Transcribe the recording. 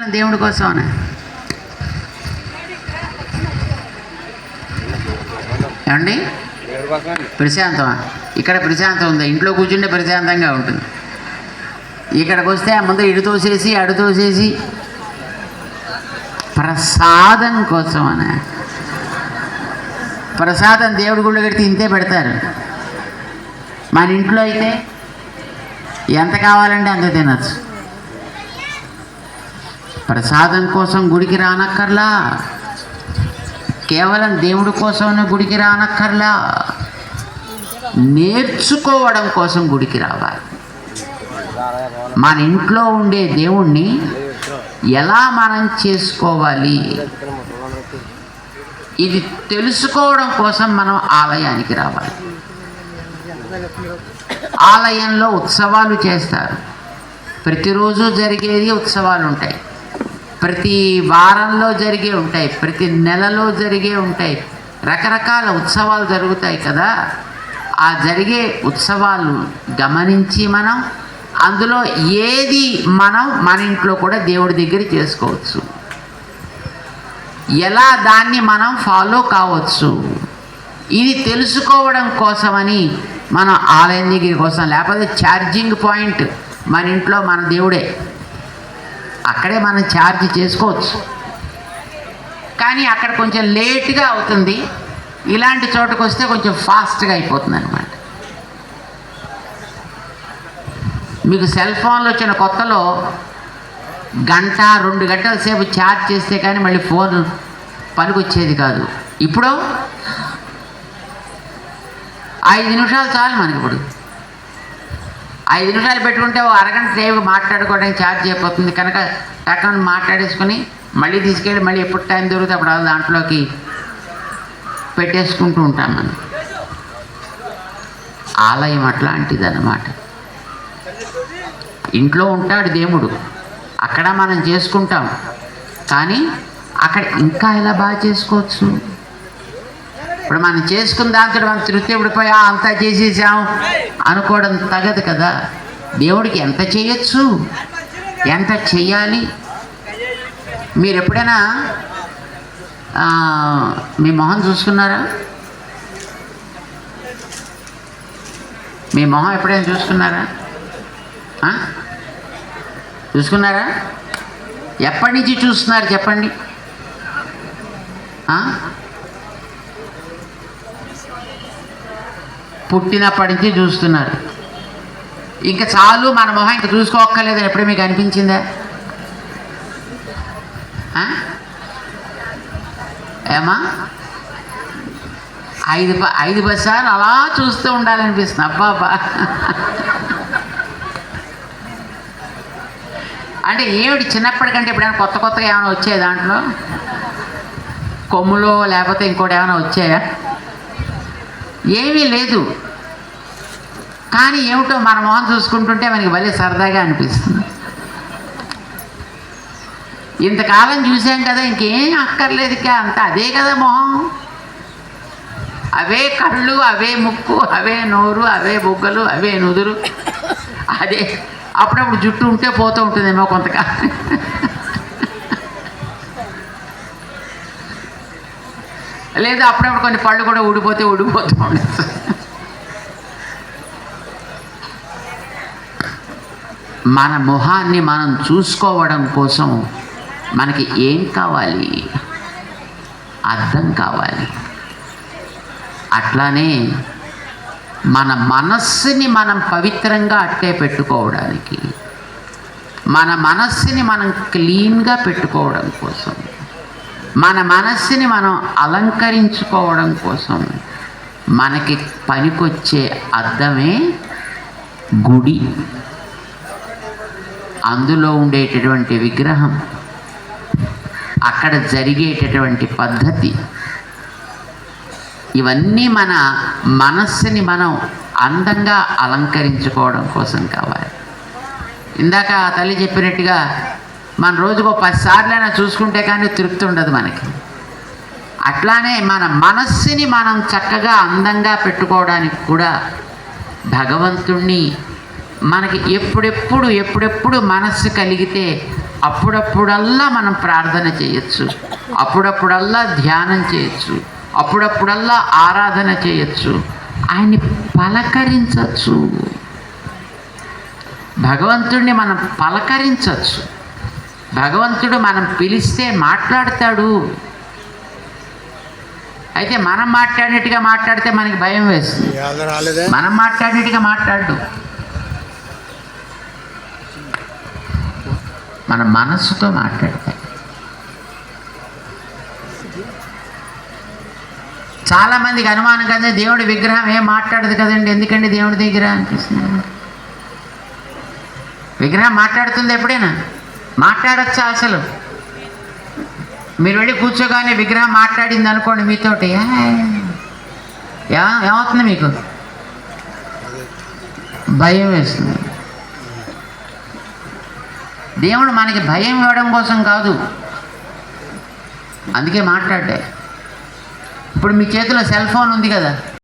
దేవుడి కోసం ఏమండి? ప్రశాంతమా? ఇక్కడ ప్రశాంతం ఉంది. ఇంట్లో కూర్చుంటే ప్రశాంతంగా ఉంటుంది. ఇక్కడికి వస్తే ఆ ముందు ఇటు తోసేసి అడు తోసేసి. ప్రసాదం కోసం అనే ప్రసాదం దేవుడి గుళ్ళు కడితే ఇంతే పెడతారు. మన ఇంట్లో అయితే ఎంత కావాలంటే అంత తినచ్చు. ప్రసాదం కోసం గుడికి రానక్కర్లా. కేవలం దేవుడి కోసం గుడికి రానక్కర్లా. నేర్చుకోవడం కోసం గుడికి రావాలి. మన ఇంట్లో ఉండే దేవుణ్ణి ఎలా మనం చేసుకోవాలి? ఇది తెలుసుకోవడం కోసం మనం ఆలయానికి రావాలి. ఆలయంలో ఉత్సవాలు చేస్తారు. ప్రతిరోజు జరిగేది ఉత్సవాలు ఉంటాయి. ప్రతి వారంలో జరిగే ఉంటాయి ప్రతి నెలలో జరిగే ఉంటాయి. రకరకాల ఉత్సవాలు జరుగుతాయి కదా? ఆ జరిగే ఉత్సవాలు గమనించి మనం అందులో ఏది మనం మన ఇంట్లో కూడా దేవుడి దగ్గర చేసుకోవచ్చు. ఎలా దాన్ని మనం ఫాలో కావచ్చు? ఇది తెలుసుకోవడం కోసమని మన ఆలయం దగ్గర కోసం లేకపోతే ఛార్జింగ్ పాయింట్ మన ఇంట్లో మన దేవుడే అక్కడే మనం ఛార్జ్ చేసుకోవచ్చు. కానీ అక్కడ కొంచెం లేట్గా అవుతుంది. ఇలాంటి చోటుకు వస్తే కొంచెం ఫాస్ట్గా అయిపోతుంది అనమాట మీకు సెల్ ఫోన్లు వచ్చిన కొత్తలో గంట రెండు గంటల సేపు ఛార్జ్ చేస్తే కానీ మళ్ళీ ఫోన్ పనికొచ్చేది కాదు. ఇప్పుడు ఐదు నిమిషాలు చాలు మనకి ఇప్పుడు ఐదు నిమిషాలు పెట్టుకుంటే ఓ అరగంట సేపు మాట్లాడుకోవడానికి ఛార్జ్ అయిపోతుంది. కనుక టక్కన మాట్లాడేసుకుని మళ్ళీ తీసుకెళ్ళి మళ్ళీ ఎప్పుడు టైం దొరికితే అప్పుడు దాంట్లోకి పెట్టేసుకుంటూ ఉంటాం మనం. ఆలయం అట్లాంటిది అన్నమాట ఇంట్లో ఉంటాడు దేవుడు. అక్కడ మనం చేసుకుంటాం. కానీ అక్కడ ఇంకా ఎలా బాగా చేసుకోవచ్చు? ఇప్పుడు మనం చేసుకున్న దాంతో మనం తృప్తి పడిపోయా అంతా చేసేసాం అనుకోవడం తగదు కదా. దేవుడికి ఎంత చేయొచ్చు? ఎంత చెయ్యాలి? మీరు ఎప్పుడైనా మీ మొహం చూసుకున్నారా? మీ మొహం ఎప్పుడైనా చూసుకున్నారా? చూసుకున్నారా? ఎప్పటి నుంచి చూస్తున్నారు చెప్పండి. పుట్టినప్పటి నుంచి చూస్తున్నారు. ఇంకా చాలు మన మొహం ఇంకా చూసుకోక్కర్లేదు ఎప్పుడే మీకు అనిపించిందా? ఏమా? ఐదు ఐదు పది అలా చూస్తూ ఉండాలనిపిస్తుంది. అబ్బాబా అంటే ఏమిటి చిన్నప్పటికంటే ఎప్పుడైనా కొత్త కొత్తగా ఏమైనా వచ్చాయి దాంట్లో? కొమ్ములో లేకపోతే ఇంకోటి ఏమైనా వచ్చాయా? ఏమీ లేదు. కానీ ఏమిటో మన మొహం చూసుకుంటుంటే మనకి భలే సరదాగా అనిపిస్తుంది. ఇంతకాలం చూసాం కదా ఇంకేం అక్కర్లేదు ఇక అంత అదే కదా మొహం. అవే కళ్ళు అవే ముక్కు అవే నోరు అవే బుగ్గలు అవే నుదురు. అదే అప్పుడప్పుడు జుట్టు ఉంటే పోతూ ఉంటుందేమో కొంతకాలం. లేదా అప్పుడప్పుడు కొన్ని పళ్ళు కూడా ఊడిపోతే ఊడిపోతూ ఉండదు మన మొహాన్ని మనం చూసుకోవడం కోసం మనకి ఏం కావాలి? అర్థం కావాలి. అట్లానే మన మనస్సుని మనం పవిత్రంగా అట్టే పెట్టుకోవడానికి మన మనస్సుని మనం క్లీన్గా పెట్టుకోవడం కోసం మన మనస్సుని మనం అలంకరించుకోవడం కోసం మనకి పనికొచ్చే అర్థమే గుడి. అందులో ఉండేటటువంటి విగ్రహం. అక్కడ జరిగేటటువంటి పద్ధతి. ఇవన్నీ మన మనస్సుని మనం అందంగా అలంకరించుకోవడం కోసం కావాలి. ఇందాక ఆ తల్లి చెప్పినట్టుగా మన రోజుకు ఒక పది సార్లైనా చూసుకుంటే కానీ తృప్తి ఉండదు మనకి. అట్లానే మన మనస్సుని మనం చక్కగా అందంగా పెట్టుకోవడానికి కూడా భగవంతుణ్ణి మనకి ఎప్పుడెప్పుడు ఎప్పుడెప్పుడు మనస్సు కలిగితే అప్పుడప్పుడల్లా మనం ప్రార్థన చేయొచ్చు. అప్పుడప్పుడల్లా ధ్యానం చేయొచ్చు. అప్పుడప్పుడల్లా ఆరాధన చేయొచ్చు. ఆయన్ని పలకరించవచ్చు భగవంతుణ్ణి మనం పలకరించవచ్చు భగవంతుడు మనం పిలిస్తే మాట్లాడతాడు. అయితే మనం మాట్లాడినట్టుగా మాట్లాడితే మనకి భయం వేస్తుంది. మనం మాట్లాడినట్టుగా మాట్లాడు. మన మనస్సుతో మాట్లాడతాం చాలా మందికి అనుమానం కదా దేవుడి విగ్రహం ఏం మాట్లాడదు కదండి ఎందుకండి దేవుడి దగ్గర అనిపిస్తుంది? విగ్రహం మాట్లాడుతుంది ఎప్పుడైనా? మాట్లాడచ్చా అసలు? మీరు వెళ్ళి కూర్చోగానే విగ్రహం మాట్లాడింది అనుకోండి మీతోటి. ఏమవుతుంది మీకు? భయం వేస్తుంది. దేవుడు మనకి భయం ఇవ్వడం కోసం కాదు. అందుకే మాట్లాడ్డా. ఇప్పుడు మీ చేతిలో సెల్ ఫోన్ ఉంది కదా?